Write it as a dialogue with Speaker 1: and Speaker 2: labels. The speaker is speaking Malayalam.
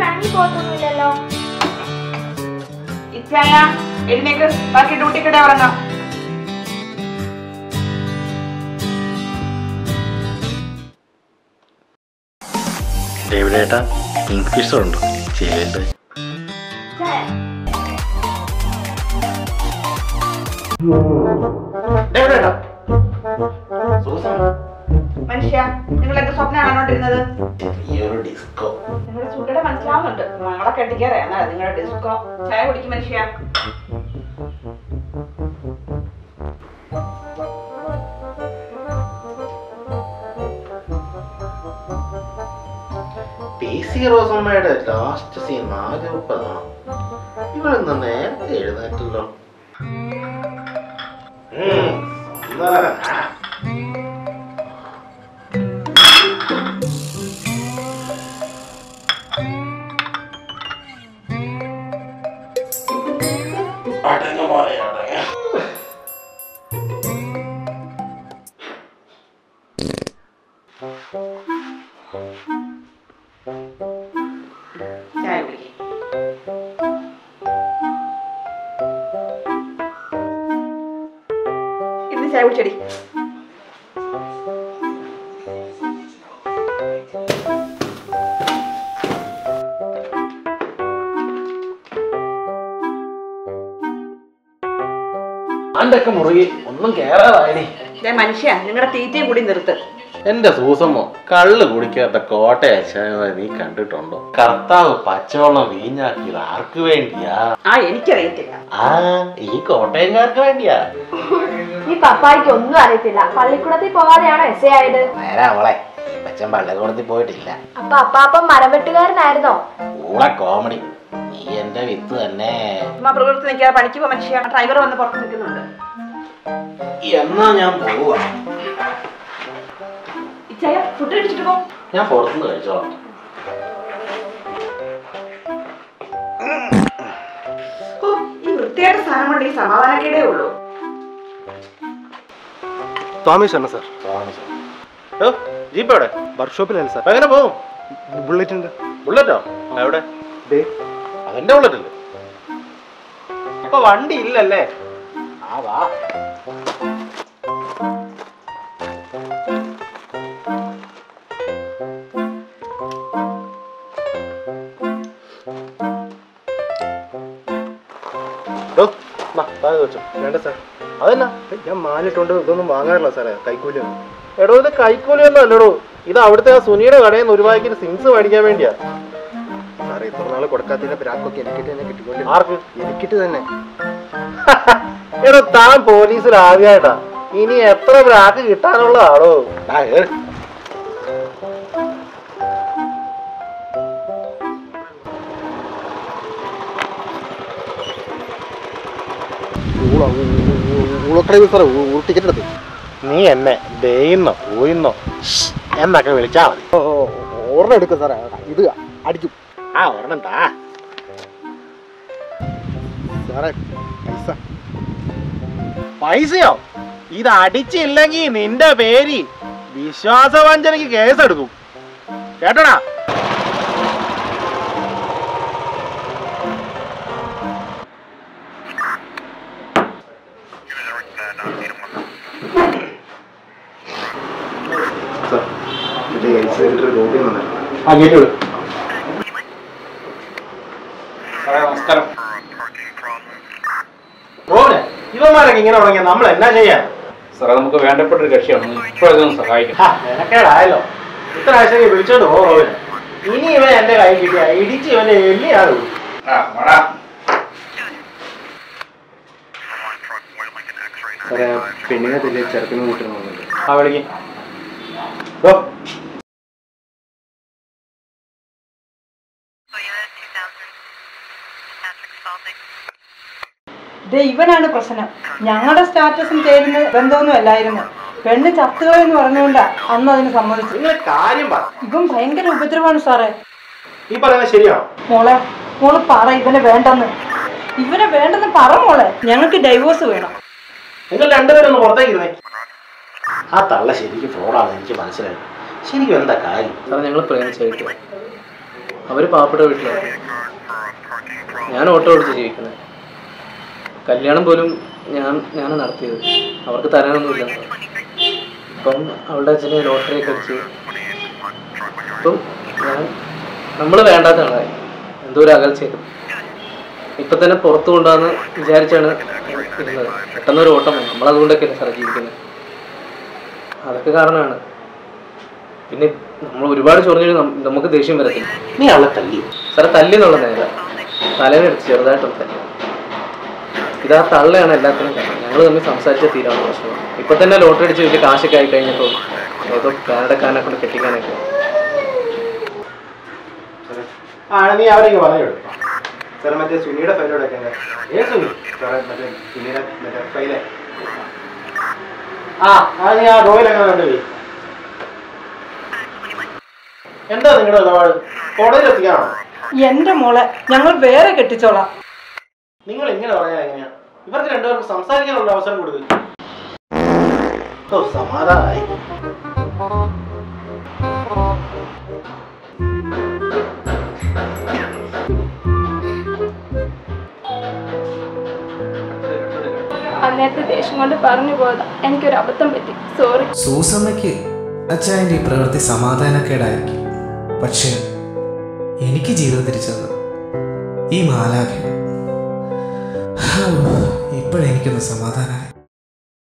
Speaker 1: പോകത്തൊന്നുമില്ലല്ലോ
Speaker 2: ഇച്ചായ എഴുന്നേക്ക്. ബാക്കി ഡ്യൂട്ടിക്കിടെ ഉറങ്ങാം
Speaker 3: ഡേവിഡേട്ടാ ഫിഷർ ഉണ്ടോ? ചെയ്യലുണ്ട് ഡേവിഡേട്ടാ
Speaker 2: മനുഷ്യ നിങ്ങൾ എന്റെ സ്വപ്നം കാണോണ്ടിരുന്നത് നിങ്ങളുടെ ചൂടയുടെ മനസ്സിലാവുന്നുണ്ട്. നമ്മളെ കെട്ടിക്കാറേ. എന്നാ നിങ്ങളുടെ ഡിസ്കോ ചായ കുടിക്കും മനുഷ്യ.
Speaker 3: പി സി റോസമ്മയുടെ ലാസ്റ്റ് സീൻ നാല് മുപ്പതാണ് ഇവളിന്ന് നേരത്തെ എഴുന്നേറ്റല്ലോ.
Speaker 2: ഇന്ന് ചായ കുടിച്ചടി.
Speaker 3: ആണ്ടൊക്കെ മുറുകി ഒന്നും കേറാതായടി.
Speaker 2: ദേ മനുഷ്യ നിങ്ങളുടെ തീറ്റയും കൂടി നിർത്ത്.
Speaker 3: എന്റെ സൂസമ്മോ കള്ള് കുടിക്കാത്ത കോട്ടയ നീ കണ്ടിട്ടുണ്ടോ? കർത്താവ് പച്ചവെള്ളം വീഞ്ഞാക്കിയത് ആർക്ക് വേണ്ടിയാ?
Speaker 2: ആ എനിക്കറിയത്തില്ല.
Speaker 3: ആ ഈ കോട്ടയംകാർക്ക് വേണ്ടിയാ.
Speaker 1: ഈ പപ്പായ്ക്ക് ഒന്നും അറിയത്തില്ല. പള്ളിക്കൂടത്തിൽ പോകാതെയാണോ എസ് എ ആയത്?
Speaker 3: നേരാ അവളെ അച്ഛൻ പള്ളിക്കൂടത്തിൽ പോയിട്ടില്ല.
Speaker 1: അപ്പൊ അപ്പാപ്പം മരം വെട്ടുകാരനായിരുന്നോ
Speaker 3: ഊളെ കോമഡി നീ എന്റെ വിത്ത് തന്നെ.
Speaker 2: പ്രകൃതി നിൽക്കാതെ പണിക്ക് പോ മനുഷ്യ ഡ്രൈവർ വന്ന് പുറത്ത് നിൽക്കുന്നുണ്ട്.
Speaker 3: എന്നാ ഞാൻ പോവാ
Speaker 2: ഇച്ചായ ഫുഡ് കഴിച്ചിട്ട് പോ.
Speaker 3: ഞാൻ പുറത്തുനിന്ന് കഴിച്ചോളാം.
Speaker 2: ഓ ഈ വൃത്തിയായിട്ട് സാധനം കൊണ്ട് ഈ സമാധാനക്കേടേ ഉള്ളൂ.
Speaker 4: തോമേശാണ് സാർ.
Speaker 3: ജീപ്പ് എവിടെ?
Speaker 4: വർക്ക്ഷോപ്പിലല്ല സാർ.
Speaker 3: എങ്ങനെ പോകും
Speaker 4: ബുള്ളറ്റ് ഉണ്ട്.
Speaker 3: ബുള്ളറ്റോ എവിടെ?
Speaker 4: ദേ.
Speaker 3: അതെന്റെ ഉണ്ട് ഇപ്പൊ വണ്ടി ഇല്ലല്ലേ? ആ വാ.
Speaker 4: വേണ്ട സാർ.
Speaker 3: അതെന്നാ.
Speaker 4: ഞാൻ മാലിട്ടുണ്ട് ഇതൊന്നും വാങ്ങാറില്ല സാറേ. കൈക്കൂലിയൊന്നും
Speaker 3: എടോ ഇത് കൈക്കൂലിയൊന്നും അല്ലടോ. ഇത് അവിടുത്തെ ആ സുനിയുടെ കടയിൽ നിന്ന് ഒരു പാക്കറ്റ് സിംസ് മേടിക്കാൻ വേണ്ടിയാ.
Speaker 4: സാറേ ഇത്ര നാൾ കൊടുക്കാത്തതിന്റെ പ്രാക്കൊക്കെ എനിക്കിട്ട് തന്നെ കിട്ടിക്കൊണ്ട്
Speaker 3: ആർക്ക്?
Speaker 4: എനിക്കിട്ട് തന്നെ.
Speaker 3: എടോ താൻ പോലീസിൽ ആദ്യമായിട്ടാ. ഇനി എത്ര ബ്രാക്ക് കിട്ടാനുള്ളതാണോ
Speaker 4: ഊളക്കടയിൽ സാറേ ടിക്കറ്റ് എടുത്ത്.
Speaker 3: നീ എന്നെ ഡേയിന്നോ ഊയിന്നോ? എന്നൊക്കെ വിളിച്ചാ മതി.
Speaker 4: ഓ ഓ, ഒരെണ്ണം എടുക്കും സാറേ. ഇത് അടിക്കും.
Speaker 3: ആ ഒരെണ്ണം താ.
Speaker 4: സാറേ പൈസ.
Speaker 3: പൈസയോ? ഇത് അടിച്ചില്ലെങ്കിൽ നിന്റെ പേര് വിശ്വാസവഞ്ചനയ്ക്ക് കേസെടുക്കും. കേട്ടോടാ?
Speaker 5: നമസ്കാരം
Speaker 3: റോബിനെ ഇവന്മാരൊക്കെ ഇങ്ങനെ തുടങ്ങിയ നമ്മൾ എന്നാ ചെയ്യാം
Speaker 5: സാറേ നമുക്ക് വേണ്ടപ്പെട്ട ഒരു കക്ഷിയാണ്. ഇപ്പോഴൊന്നും സഹായിക്കാം.
Speaker 3: എനക്കേടായല്ലോ ഇത്ര ആഴ്ച വിളിച്ചോണ്ട് പോ റോബിനെ. ഇനി ഇവൻ എന്റെ കൈ കിട്ടിയ ഇടിച്ച് ഇവന്റെ എല്ലിയാണ്
Speaker 4: സാറേ പെണ്ണിനെ തന്നെ ചെറുക്കിന്
Speaker 3: ആ വിളിക്ക്.
Speaker 6: ദേ ഇവനാണ് പ്രശ്നം. ഞങ്ങളുടെ സ്റ്റാറ്റസും ചേരുന്ന ബന്ധമൊന്നും അല്ലായിരുന്നു. പെണ്ണ് ചത്തുകളെന്ന് പറഞ്ഞുകൊണ്ടാ അന്ന് അതിന് സമ്മതിച്ചു ഇവൻ ഭയങ്കര ഉപദ്രവമാണ് സാറേ.
Speaker 3: ഈ പറയുന്നത് ശരിയാണോ
Speaker 6: മോളെ മോൾ പറ ഇവനെ വേണ്ടെന്ന്. ഇവനെ വേണ്ടെന്ന് പറ മോളെ. ഞങ്ങൾക്ക് ഡൈവോഴ്സ് വേണം.
Speaker 3: നിങ്ങൾ രണ്ടുപേരും ഒന്ന് പുറത്തേക്ക് ഇരുന്നേ. ആ തള്ള ശരിക്കും ഫ്രോഡാണ് എനിക്ക് മനസ്സിലായി. ശരിക്കും എന്താ കാര്യം?
Speaker 5: സാറേ ഞങ്ങൾ പ്രേമിച്ചായിട്ട് അവർ പാവപ്പെട്ട വീട്ടിലാണ്
Speaker 4: ഞാൻ ഓട്ടോ ഓടിച്ച് ജീവിക്കുന്നത് കല്യാണം പോലും ഞാൻ ഞാൻ നടത്തിയത്. അവർക്ക് തരാനൊന്നുമില്ല. ഇപ്പം അവളുടെ അച്ഛനെ ലോട്ടറി ഒക്കെ ഇപ്പം ഞാൻ നമ്മൾ വേണ്ടാത്ത ആളായി. എന്തോ ഒരു അകൽച്ചയായിരുന്നു. ഇപ്പൊ തന്നെ പുറത്തു കൊണ്ടുവന്ന് വിചാരിച്ചാണ് ഇരുന്നത്. പെട്ടെന്ന് ഒരു ഓട്ടം നമ്മൾ നമ്മളതുകൊണ്ടൊക്കെയല്ലേ സാറേ ജീവിക്കുന്നത്? അതൊക്കെ കാരണമാണ്. പിന്നെ നമ്മൾ ഒരുപാട് ചൊറിഞ്ഞു നമുക്ക് ദേഷ്യം വരത്തില്ല.
Speaker 3: നീ അവളെ തല്ലി.
Speaker 4: സാറേ തല്ലിന്നുള്ള നേര. തലേനെടുത്ത് ചെറുതായിട്ടുള്ള തല്ലി. ഇതാ തള്ളയാണ് എല്ലാത്തിനും കാരണം. ഞങ്ങൾ തമ്മിൽ സംസാരിച്ച തീരാണ് പ്രശ്നം ഇപ്പൊ തന്നെ ലോട്ടറി അടിച്ച് വലിയ കാശൊക്കെ ആയി കഴിഞ്ഞപ്പോൾ ഏതോ കാനഡക്കാരനെ കൊണ്ട് കെട്ടിക്കാനൊക്കെ.
Speaker 7: ആ നീ അവരേക്ക് പറഞ്ഞു സാറേ മറ്റേ സുനിയുടെ ഫയലോടെ സുനി? സാറേ മറ്റേ സുനിയുടെ മറ്റേ ഫയലേ ആ അത് ഞാൻ ആ ഡ്രോയിലൊക്കെ കണ്ടുപോയി എന്താ നിങ്ങളുടെ നിലപാട്? കോടതിയിൽ എത്തിക്കാണോ
Speaker 6: എന്റെ മോളെ ഞങ്ങൾ വേറെ കെട്ടിച്ചോളാം.
Speaker 7: നിങ്ങൾ ഇങ്ങനെ പറഞ്ഞാൽ എങ്ങനെയാ? ഇവർക്ക് രണ്ടുപേർക്കും സംസാരിക്കാനുള്ള അവസരം കൊടുക്കും. ഓ
Speaker 1: ദേഷ്യം കൊണ്ട് പറഞ്ഞു പോയതാ. എനിക്കൊരു അബദ്ധം പറ്റി. സോറി
Speaker 8: സൂസമ്മയ്ക്ക് അച്ചായന്റെ ഈ പ്രവൃത്തി സമാധാനക്കേടായിരിക്കും. പക്ഷേ എനിക്ക് ജീവിതം തിരിച്ചത് ഈ മാലാഖ ഇപ്പോഴെനിക്കൊന്ന് സമാധാനമായി